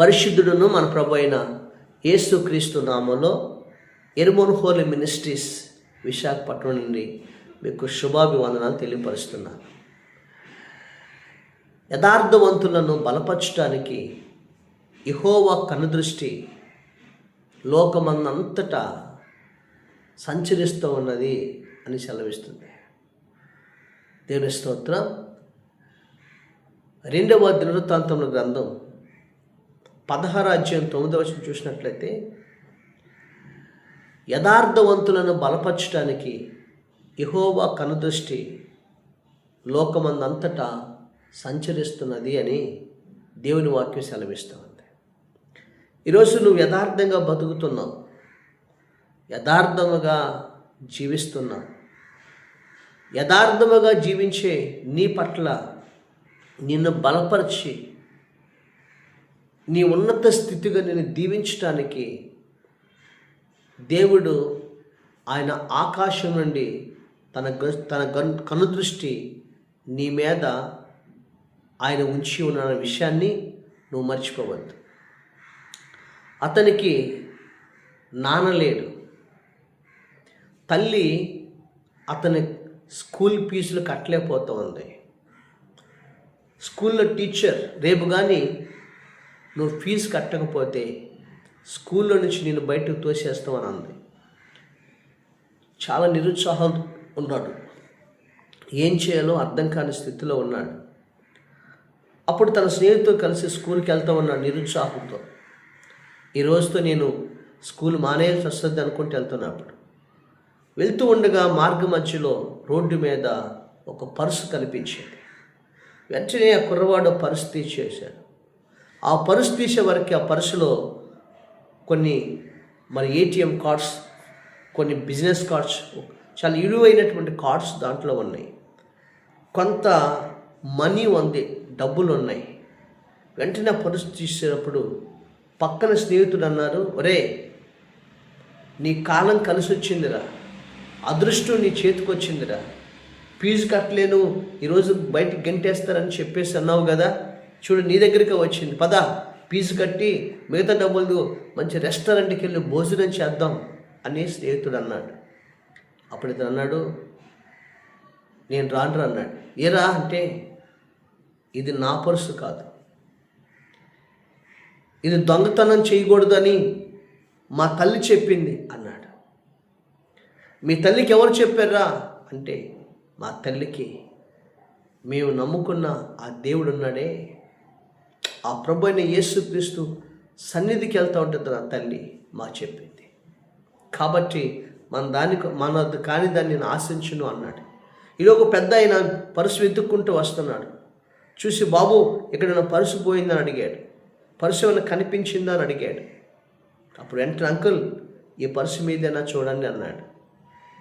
పరిశుద్ధుడును మన ప్రభు అయిన యేసుక్రీస్తు నామంలో ఎరుమోన్ హోలీ మినిస్ట్రీస్ విశాఖపట్నం నుండి మీకు శుభాభివందనాలు తెలియపరుస్తున్నాను యథార్థవంతులను బలపరచడానికి ఇహోవా కనుదృష్టి లోకమందంతటా సంచరిస్తూ ఉన్నది అని సెలవిస్తుంది. దేవుని స్తోత్రం. రెండవ దినవృత్తాంతముల గ్రంథం పదహారాజ్యం తొమ్మిదవ చూసినట్లయితే యథార్థవంతులను బలపరచడానికి యహోవా కనుదృష్టి లోకమందంతటా సంచరిస్తున్నది అని దేవుని వాక్యం సెలవిస్తూ ఉంది ఈరోజు నువ్వు యథార్థంగా బతుకుతున్నావు. యథార్థముగా జీవిస్తున్నావు. యథార్థముగా జీవించే నీ పట్ల నిన్ను బలపరిచి నీ ఉన్నత స్థితిగా నేను దీవించటానికి దేవుడు ఆయన ఆకాశం నుండి తన గ- తన కనుదృష్టి నీ మీద ఆయన ఉంచి ఉన్న విషయాన్ని నువ్వు మర్చిపోవద్దు. అతనికి నానలేడు తల్లి అతని స్కూల్ ఫీజులు కట్టలేకపోతూ ఉంది స్కూల్లో టీచర్ రేపు కానీ నువ్వు ఫీజు కట్టకపోతే స్కూల్లో నుంచి నేను బయటకు తోసేస్తామని అంది. చాలా నిరుత్సాహం ఉన్నాడు. ఏం చేయాలో అర్థం కాని స్థితిలో ఉన్నాడు. అప్పుడు తన స్నేహితుతో కలిసి స్కూల్కి వెళ్తా ఉన్నాడు నిరుత్సాహంతో. ఈ రోజుతో నేను స్కూల్ మానేయాల్సి వస్తుంది అనుకుంటూ వెళ్తున్నప్పుడు వెళ్తూ ఉండగా మార్గ మధ్యలో రోడ్డు మీద ఒక పర్సు కనిపించింది. వెంటనే ఆ కుర్రవాడు పర్సు తీసేశాడు. ఆ పరుసు తీసే వరకు ఆ పరుసులో కొన్ని మరి ఏటీఎం కార్డ్స్ కొన్ని బిజినెస్ కార్డ్స్ చాలా విలువైనటువంటి కార్డ్స్ దాంట్లో ఉన్నాయి. కొంత మనీ ఉంది డబ్బులు ఉన్నాయి. వెంటనే ఆ పర్సు తీసేటప్పుడు పక్కన స్నేహితుడు అన్నారు ఒరే నీ కాలం కలిసి వచ్చిందిరా అదృష్టం నీ చేతికి వచ్చిందిరా ఫీజు కట్టలేను. ఈరోజు బయటికి గంటేస్తారని చెప్పేసి అన్నావు కదా. చూడు నీ దగ్గరికి వచ్చింది. పద ఫీజు కట్టి మిగతా డబ్బులు మంచి రెస్టారెంట్కి వెళ్ళి భోజనం చేద్దాం అని స్నేహితుడు అన్నాడు. అప్పుడు ఇతను అన్నాడు నేను రాను అన్నాడు. ఏరా అంటే ఇది నా పర్సు కాదు. ఇది దొంగతనం చేయకూడదని మా తల్లి చెప్పింది అన్నాడు. మీ తల్లికి ఎవరు చెప్పారా అంటే మా తల్లికి మేము నమ్ముకున్న ఆ దేవుడు ఉన్నాడే ఆ ప్రభు అయిన యేసుక్రీస్తు సన్నిధికి వెళ్తూ ఉంటుంది నా తల్లి మాకు చెప్పింది. కాబట్టి మన దానికి మన కాని దాన్ని నేను ఆశించును అన్నాడు. ఈలోపు పెద్ద ఆయన పరుసు వెతుక్కుంటూ వస్తున్నాడు. చూసి బాబు ఇక్కడ నా పరుసు పోయిందని అడిగాడు. పరుసు ఏమైనా కనిపించిందా అని అడిగాడు. అప్పుడు వెంటనే అంకుల్ ఈ పర్సు మీదేనా చూడండి అన్నాడు.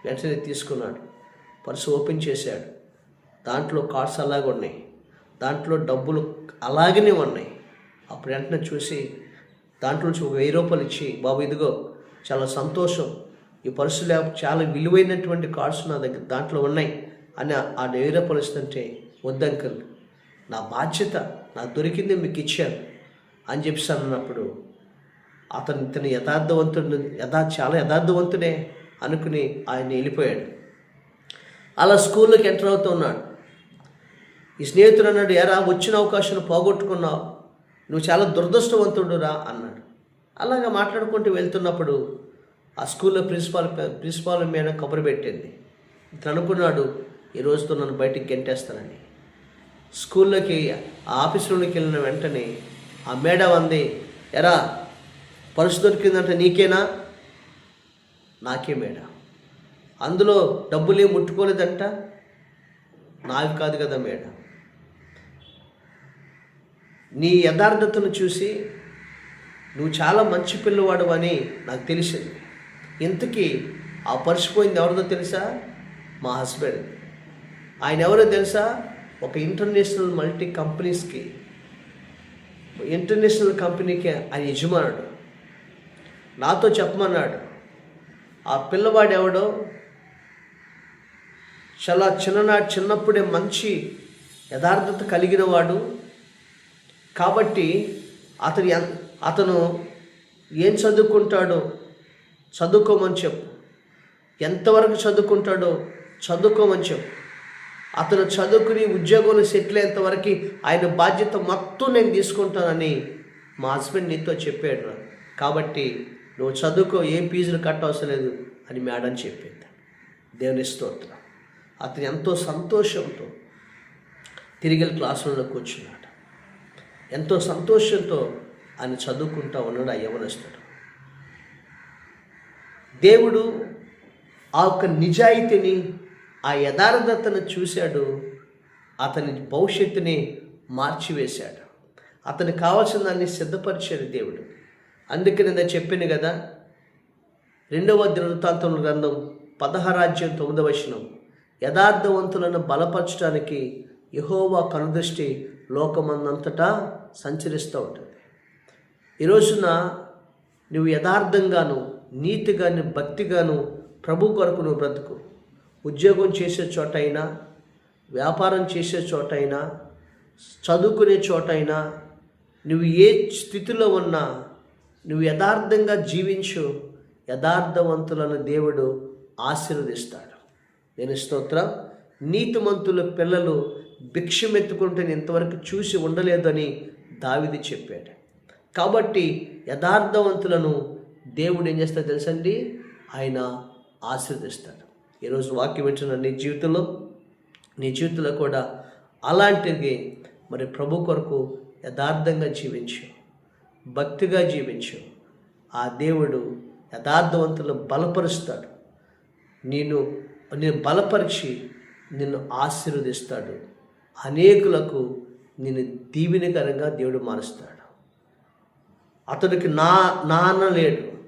వెంటనే తీసుకున్నాడు. పర్సు ఓపెన్ చేశాడు. దాంట్లో కార్డ్స్ అలాగ ఉన్నాయి. దాంట్లో డబ్బులు అలాగనే ఉన్నాయి. అప్పుడు వెంటనే చూసి దాంట్లో నుంచి ఒక వెయ్యి రూపాయలు ఇచ్చి బాబు ఇదిగో చాలా సంతోషం. ఈ పర్సు లేక చాలా విలువైనటువంటి కార్డ్స్ నా దగ్గర దాంట్లో ఉన్నాయి. అని ఆ- వెయ్యి రూపాయలు ఇస్తుంటే వద్దంకల్ నా బాధ్యత నాకు దొరికింది మీకు ఇచ్చాను. అని చెప్పి అన్నప్పుడు అతను ఇతను యథార్థవంతుడు యథా చాలా యథార్థవంతుడే అనుకుని ఆయన వెళ్ళిపోయాడు. అలా స్కూల్లోకి ఎంటర్ అవుతూ ఉన్నాడు. ఈ స్నేహితుడు అన్నాడు ఎరా వచ్చిన అవకాశం పోగొట్టుకున్నావు. నువ్వు చాలా దురదృష్టవంతుడురా అన్నాడు. అలాగా మాట్లాడుకుంటూ వెళ్తున్నప్పుడు ఆ స్కూల్లో ప్రిన్సిపాల్ ప్రిన్సిపాల్ మీద కబురు పెట్టింది. ఇతను అనుకున్నాడు ఈ రోజుతో నన్ను బయటికి గెంటేస్తానని. స్కూల్లోకి ఆ ఆఫీసులోకి వెళ్ళిన వెంటనే ఆ మేడం అంది ఎరా పర్సు దొరికిందంటే నీకేనా? నాకే మేడం. అందులో డబ్బులు ఏం ముట్టుకోలేదంట. నావి కాదు కదా మేడం. నీ యథార్థతను చూసి నువ్వు చాలా మంచి పిల్లవాడు అని నాకు తెలిసింది. ఇంతకీ ఆ పరిచిపోయింది ఎవరిదో తెలుసా? మా హస్బెండ్. ఆయన ఎవరో తెలుసా? ఒక ఇంటర్నేషనల్ మల్టీ కంపెనీస్కి ఇంటర్నేషనల్ కంపెనీకి ఆయన యజమానుడు. నాతో చెప్పమన్నాడు ఆ పిల్లవాడు ఎవడో? చాలా చిన్ననాటి చిన్నప్పుడే మంచి యథార్థత కలిగిన వాడు కాబట్టి అతను ఎన్- అతను ఏం చదువుకుంటాడో చదువుకోమని చెప్పు. ఎంతవరకు చదువుకుంటాడో చదువుకోమని చెప్పు. అతను చదువుకుని ఉద్యోగంలో సెటిల్ అయ్యేంతవరకు ఆయన బాధ్యత మొత్తం నేను తీసుకుంటానని మా హస్బెండ్ నీతో చెప్పాడు రా. కాబట్టి నువ్వు చదువుకో ఏం ఫీజులు కట్టవసరం లేదు అని మేడం చెప్పింది దేవుని స్తోత్రం. అతను ఎంతో సంతోషంతో తిరిగి వెళ్ళి క్లాస్ రూమ్లో కూర్చున్నాడు. ఎంతో సంతోషంతో ఆయన చదువుకుంటా ఉన్నాడు ఆ యవనస్తుడు. దేవుడు ఆ యొక్క నిజాయితీని ఆ యథార్థతను చూశాడు. అతని భవిష్యత్తుని మార్చివేశాడు. అతనికి కావాల్సిన దాన్ని సిద్ధపరిచాడు దేవుడు. అందుకే నేను చెప్పాను కదా రెండవ దినవృత్తాంతం గ్రంథం పదహారాజ్యం తొమ్మిదవ వచనం యథార్థవంతులను బలపరచడానికి యహోవా కనుదృష్టి లోకమందంతటా సంచరిస్తూ ఉంటుంది. ఈ రోజున నువ్వు యథార్థంగాను నీతిగాను భక్తిగాను ప్రభు కొరకు నువ్వు బ్రతుకు. ఉద్యోగం చేసే చోటైనా వ్యాపారం చేసే చోటైనా చదువుకునే చోటైనా నువ్వు ఏ స్థితిలో ఉన్నా నువ్వు యథార్థంగా జీవించు యథార్థవంతులను దేవుడు ఆశీర్వదిస్తాడు. నేను స్తోత్రం. నీతిమంతుల పిల్లలు భిక్షమెత్తుకుంటే నేను ఇంతవరకు చూసి ఉండలేదని దావిది చెప్పాడు. కాబట్టి యథార్థవంతులను దేవుడు ఏం చేస్తాడు తెలుసండి? ఆయన ఆశీర్దిస్తాడు ఈరోజు వాక్యం వింటున్న నీ జీవితంలో నీ జీవితంలో కూడా అలాంటిది మరి ప్రభు కొరకు యథార్థంగా జీవించు. భక్తిగా జీవించు. ఆ దేవుడు యథార్థవంతులను బలపరుస్తాడు. నేను నేను బలపరిచి నిన్ను ఆశీర్వదిస్తాడు. అనేకులకు నిన్ను దీవెనకరంగా దేవుడు మారుస్తాడు. అతనికి నా నాన్న లేడు.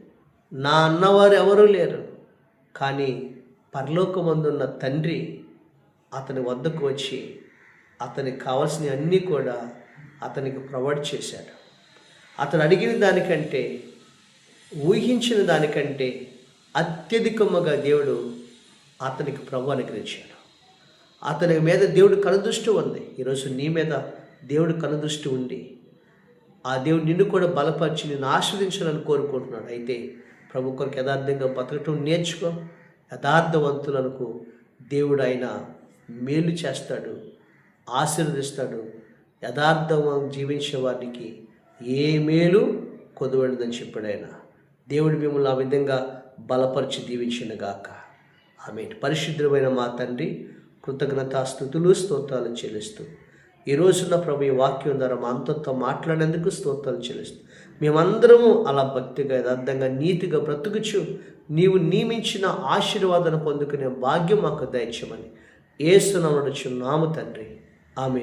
నా అన్నవారు ఎవరూ లేరు. కానీ పరలోకమందున్న తండ్రి అతని వద్దకు వచ్చి అతనికి కావాల్సినవి అన్నీ కూడా అతనికి ప్రొవైడ్ చేశాడు. అతను అడిగిన దానికంటే ఊహించిన దానికంటే అత్యధికముగా దేవుడు అతనికి ప్రభు అనుగ్రహించాడు. అతని మీద దేవుడు కనుదృష్టి ఉంది. ఈరోజు నీ మీద దేవుడు కనుదృష్టి ఉండి ఆ దేవుడు నిన్ను కూడా బలపరిచి నిన్ను ఆస్వాదించాలని కోరుకుంటున్నాడు. అయితే ప్రభు కొరకు యథార్థంగా బతకటం నేర్చుకో. యథార్థవంతులకు దేవుడు ఆయన మేలు చేస్తాడు ఆశీర్వదిస్తాడు. యథార్థం జీవించే వారికి ఏ మేలు కొదవడదని చెప్పాడు ఆయన దేవుడు మిమ్మల్ని ఆ విధంగా బలపరిచి దీవించిన గాక. ఆమె పరిశుద్ధమైన మా తండ్రి కృతజ్ఞత స్థుతులు స్తోత్రాలు చెల్లిస్తూ. ఈ రోజున ప్రభు ఈ వాక్యం ద్వారా మా అంతతో మాట్లాడేందుకు స్తోత్రాలు చెల్లిస్తూ. మేమందరము అలా భక్తిగా యథార్థంగా నీతిగా బ్రతుకుచు నీవు నియమించిన ఆశీర్వాదన పొందుకునే భాగ్యం మాకు దయచేయమని. ఏసునమడుచు నాము తండ్రి. ఆమె